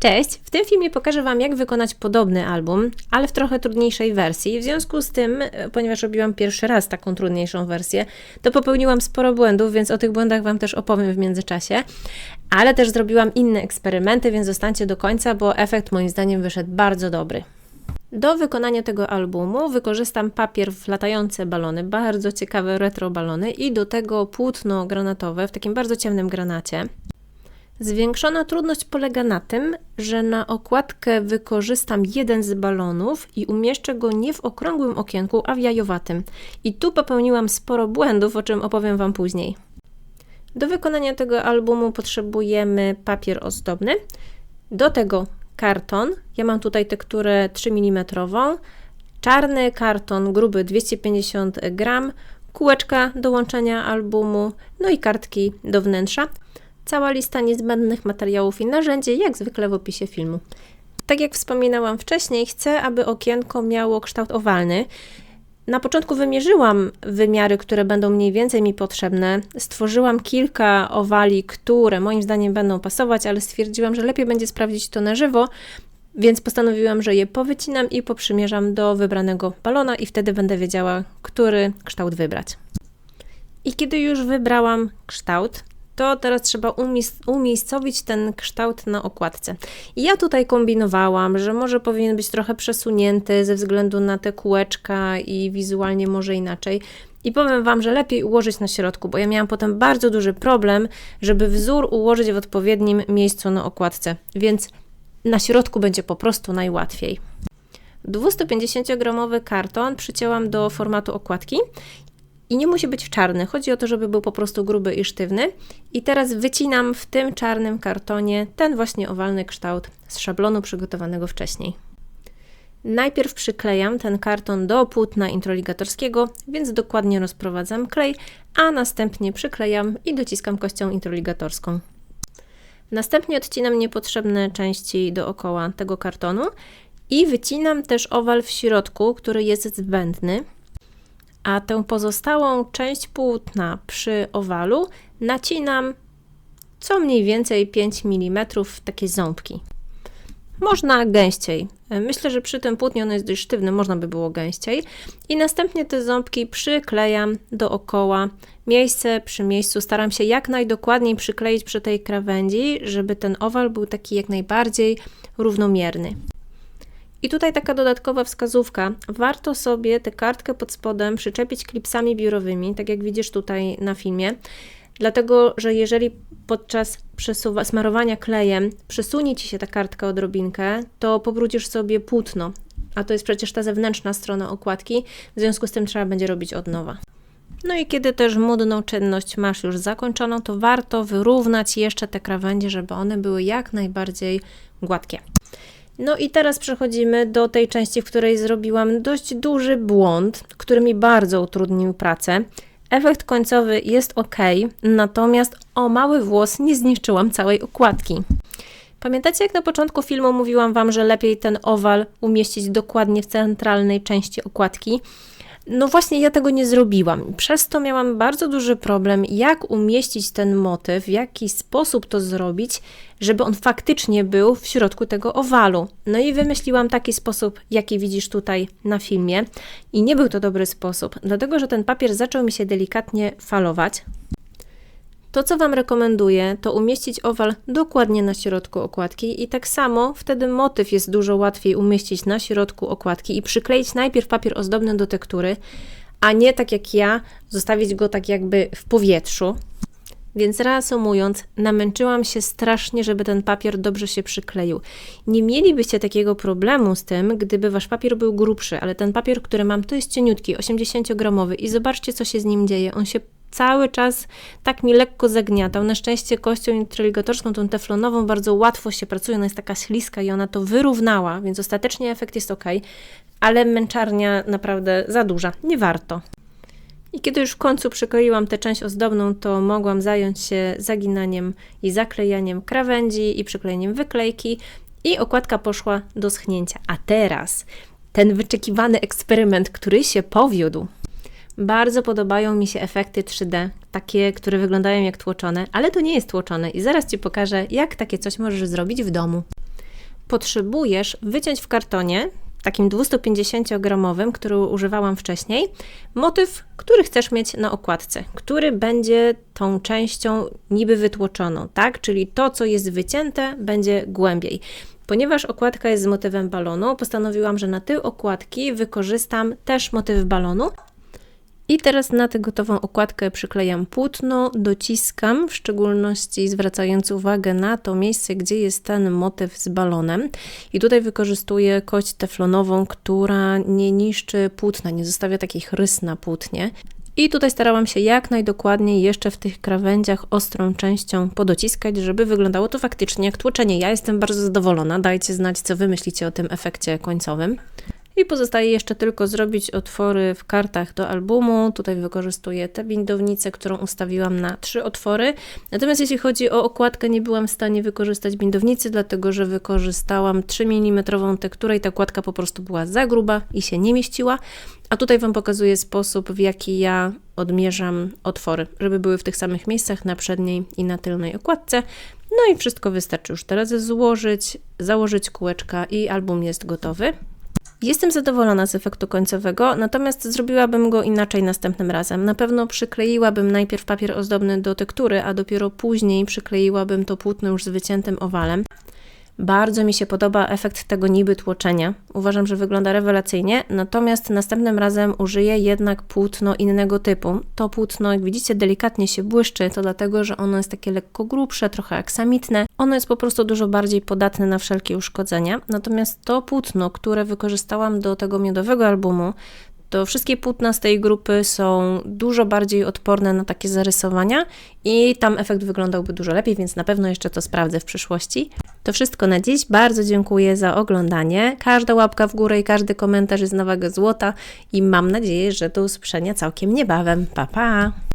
Cześć! W tym filmie pokażę Wam, jak wykonać podobny album, ale w trochę trudniejszej wersji. W związku z tym, e, ponieważ robiłam pierwszy raz taką trudniejszą wersję, to popełniłam sporo błędów, więc o tych błędach Wam też opowiem w międzyczasie. Ale też zrobiłam inne eksperymenty, więc zostańcie do końca, bo efekt moim zdaniem wyszedł bardzo dobry. Do wykonania tego albumu wykorzystam papier w latające balony, bardzo ciekawe retro balony i do tego płótno granatowe w takim bardzo ciemnym granacie. Zwiększona trudność polega na tym, że na okładkę wykorzystam jeden z balonów i umieszczę go nie w okrągłym okienku, a w jajowatym. I tu popełniłam sporo błędów, o czym opowiem Wam później. Do wykonania tego albumu potrzebujemy papier ozdobny, do tego karton. Ja mam tutaj tekturę 3 mm, czarny karton gruby 250 gram, kółeczka do łączenia albumu, no i kartki do wnętrza. Cała lista niezbędnych materiałów i narzędzi, jak zwykle w opisie filmu. Tak jak wspominałam wcześniej, chcę, aby okienko miało kształt owalny. Na początku wymierzyłam wymiary, które będą mniej więcej mi potrzebne. Stworzyłam kilka owali, które moim zdaniem będą pasować, ale stwierdziłam, że lepiej będzie sprawdzić to na żywo, więc postanowiłam, że je powycinam i poprzymierzam do wybranego balona i wtedy będę wiedziała, który kształt wybrać. I kiedy już wybrałam kształt, to teraz trzeba umiejscowić ten kształt na okładce. I ja tutaj kombinowałam, że może powinien być trochę przesunięty ze względu na te kółeczka i wizualnie może inaczej. I powiem Wam, że lepiej ułożyć na środku, bo ja miałam potem bardzo duży problem, żeby wzór ułożyć w odpowiednim miejscu na okładce, więc na środku będzie po prostu najłatwiej. 250-gramowy karton przycięłam do formatu okładki i nie musi być czarny. Chodzi o to, żeby był po prostu gruby i sztywny. I teraz wycinam w tym czarnym kartonie ten właśnie owalny kształt z szablonu przygotowanego wcześniej. Najpierw przyklejam ten karton do płótna introligatorskiego, więc dokładnie rozprowadzam klej, a następnie przyklejam i dociskam kością introligatorską. Następnie odcinam niepotrzebne części dookoła tego kartonu i wycinam też owal w środku, który jest zbędny a tę pozostałą część płótna przy owalu nacinam co mniej więcej 5 mm w takie ząbki. Można gęściej. Myślę, że przy tym płótnie ono jest dość sztywne, można by było gęściej. I następnie te ząbki przyklejam dookoła, miejsce przy miejscu. Staram się jak najdokładniej przykleić przy tej krawędzi, żeby ten owal był taki jak najbardziej równomierny. I tutaj taka dodatkowa wskazówka. Warto sobie tę kartkę pod spodem przyczepić klipsami biurowymi, tak jak widzisz tutaj na filmie. Dlatego, że jeżeli podczas przesuwa, smarowania klejem przesunie Ci się ta kartka odrobinkę, to pobrudzisz sobie płótno, a to jest przecież ta zewnętrzna strona okładki, w związku z tym trzeba będzie robić od nowa. No i kiedy też modną czynność masz już zakończoną, to warto wyrównać jeszcze te krawędzie, żeby one były jak najbardziej gładkie. No i teraz przechodzimy do tej części, w której zrobiłam dość duży błąd, który mi bardzo utrudnił pracę. Efekt końcowy jest ok, natomiast o mały włos nie zniszczyłam całej okładki. Pamiętacie, jak na początku filmu mówiłam Wam, że lepiej ten owal umieścić dokładnie w centralnej części okładki? No właśnie, ja tego nie zrobiłam. Przez to miałam bardzo duży problem, jak umieścić ten motyw, w jaki sposób to zrobić, żeby on faktycznie był w środku tego owalu. No i wymyśliłam taki sposób, jaki widzisz tutaj na filmie. I nie był to dobry sposób, dlatego że ten papier zaczął mi się delikatnie falować. To, co Wam rekomenduję, to umieścić owal dokładnie na środku okładki i tak samo wtedy motyw jest dużo łatwiej umieścić na środku okładki i przykleić najpierw papier ozdobny do tektury, a nie tak jak ja, zostawić go tak jakby w powietrzu. Więc reasumując, namęczyłam się strasznie, żeby ten papier dobrze się przykleił. Nie mielibyście takiego problemu z tym, gdyby wasz papier był grubszy, ale ten papier, który mam, to jest cieniutki, 80-gramowy i zobaczcie, co się z nim dzieje. On się cały czas tak mi lekko zagniatał. Na szczęście kością introligatorską, tą teflonową, bardzo łatwo się pracuje, ona jest taka śliska i ona to wyrównała, więc ostatecznie efekt jest ok, ale męczarnia naprawdę za duża, nie warto. I kiedy już w końcu przykleiłam tę część ozdobną, to mogłam zająć się zaginaniem i zaklejaniem krawędzi i przyklejeniem wyklejki i okładka poszła do schnięcia. A teraz ten wyczekiwany eksperyment, który się powiódł. Bardzo podobają mi się efekty 3D, takie, które wyglądają jak tłoczone, ale to nie jest tłoczone i zaraz Ci pokażę, jak takie coś możesz zrobić w domu. potrzebujesz wyciąć w kartonie, takim 250-gramowym, który używałam wcześniej, motyw, który chcesz mieć na okładce, który będzie tą częścią niby wytłoczoną, tak? Czyli to, co jest wycięte, będzie głębiej. Ponieważ okładka jest z motywem balonu, postanowiłam, że na tył okładki wykorzystam też motyw balonu. I teraz na tę gotową okładkę przyklejam płótno, dociskam, w szczególności zwracając uwagę na to miejsce, gdzie jest ten motyw z balonem. I tutaj wykorzystuję kość teflonową, która nie niszczy płótna, nie zostawia takich rys na płótnie. I tutaj starałam się jak najdokładniej jeszcze w tych krawędziach ostrą częścią podociskać, żeby wyglądało to faktycznie jak tłoczenie. Ja jestem bardzo zadowolona. Dajcie znać, co wy myślicie o tym efekcie końcowym. I pozostaje jeszcze tylko zrobić otwory w kartach do albumu. Tutaj wykorzystuję tę bindownicę, którą ustawiłam na trzy otwory. Natomiast jeśli chodzi o okładkę, nie byłam w stanie wykorzystać bindownicy, dlatego że wykorzystałam 3 mm tekturę i ta okładka po prostu była za gruba i się nie mieściła. A tutaj Wam pokazuję sposób, w jaki ja odmierzam otwory, żeby były w tych samych miejscach na przedniej i na tylnej okładce. No i wszystko wystarczy już teraz złożyć, założyć kółeczka i album jest gotowy. Jestem zadowolona z efektu końcowego, natomiast zrobiłabym go inaczej następnym razem. Na pewno przykleiłabym najpierw papier ozdobny do tektury, a dopiero później przykleiłabym to płótno już z wyciętym owalem. Bardzo mi się podoba efekt tego niby tłoczenia. Uważam, że wygląda rewelacyjnie, natomiast następnym razem użyję jednak płótno innego typu. To płótno, jak widzicie, delikatnie się błyszczy, to dlatego, że ono jest takie lekko grubsze, trochę aksamitne. Ono jest po prostu dużo bardziej podatne na wszelkie uszkodzenia. Natomiast to płótno, które wykorzystałam do tego miodowego albumu, to wszystkie płótna z tej grupy są dużo bardziej odporne na takie zarysowania i tam efekt wyglądałby dużo lepiej, więc na pewno jeszcze to sprawdzę w przyszłości. To wszystko na dziś. Bardzo dziękuję za oglądanie. Każda łapka w górę i każdy komentarz jest na wagę złota i mam nadzieję, że do usłyszenia całkiem niebawem. Pa, pa!